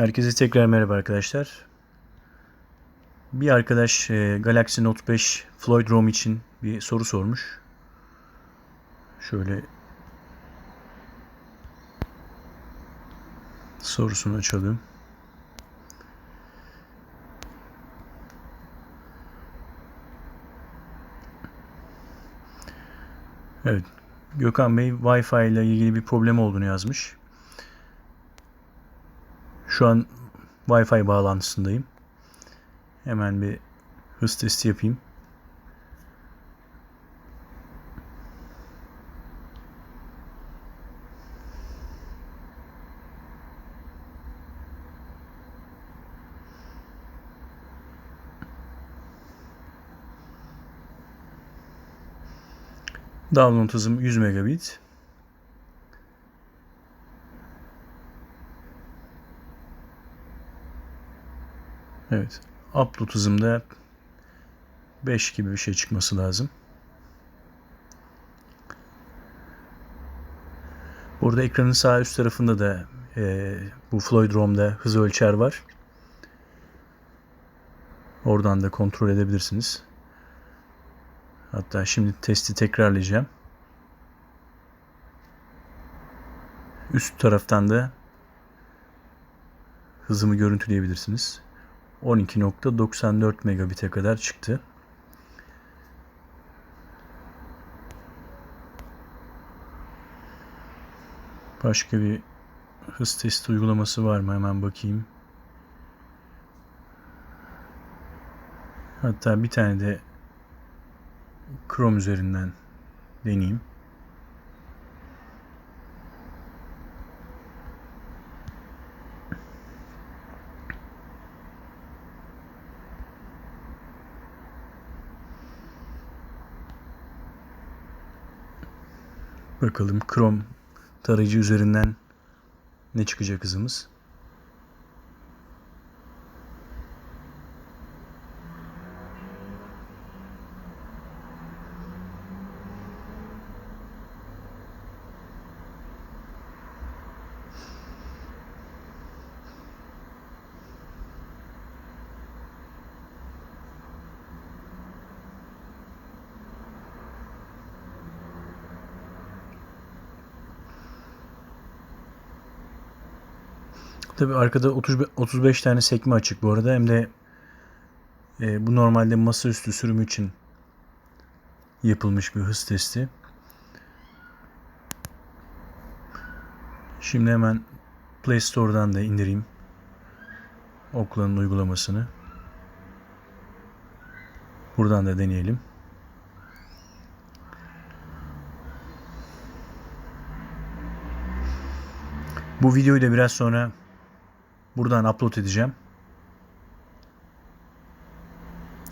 Herkese tekrar merhaba arkadaşlar. Bir arkadaş e, Galaxy Note 5 Floyd ROM için bir soru sormuş. Şöyle sorusunu açalım. Evet. Gökhan Bey Wi-Fi ile ilgili bir problem olduğunu yazmış. Şu an Wi-Fi bağlantısındayım. Hemen bir hız testi yapayım. Download hızım 100 megabit. Evet. Upload hızımda 5 gibi bir şey çıkması lazım. Burada ekranın sağ üst tarafında da e, bu Floyd ROM'da hız ölçer var. Oradan da kontrol edebilirsiniz. Hatta şimdi testi tekrarlayacağım. Üst taraftan da hızımı görüntüleyebilirsiniz. 12.94 megabit'e kadar çıktı. Başka bir hız testi uygulaması var mı? Hemen bakayım. Hatta bir tane de Chrome üzerinden deneyeyim. Bakalım Chrome tarayıcı üzerinden ne çıkacak hızımız. Tabi arkada 30, 35 tane sekme açık bu arada. Hem de e, bu normalde masaüstü sürümü için yapılmış bir hız testi. Şimdi hemen Play Store'dan da indireyim. Okula'nın uygulamasını. Buradan da deneyelim. Bu videoyu da biraz sonra buradan upload edeceğim.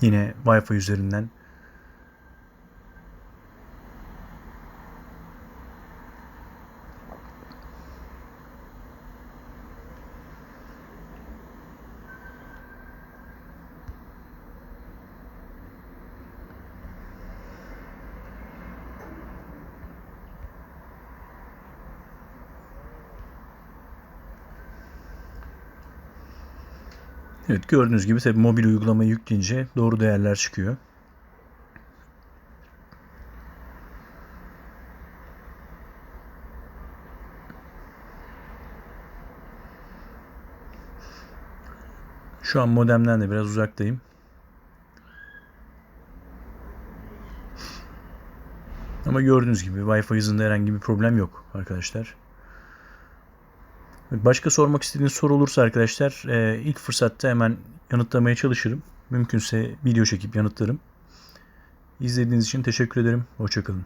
Yine Wi-Fi üzerinden. Evet gördüğünüz gibi tabi mobil uygulamayı yükleyince doğru değerler çıkıyor. Şu an modemden de biraz uzaktayım. Ama gördüğünüz gibi Wi-Fi hızında herhangi bir problem yok arkadaşlar. Başka sormak istediğiniz soru olursa arkadaşlar e, ilk fırsatta hemen yanıtlamaya çalışırım. Mümkünse video çekip yanıtlarım. İzlediğiniz için teşekkür ederim. Hoşçakalın.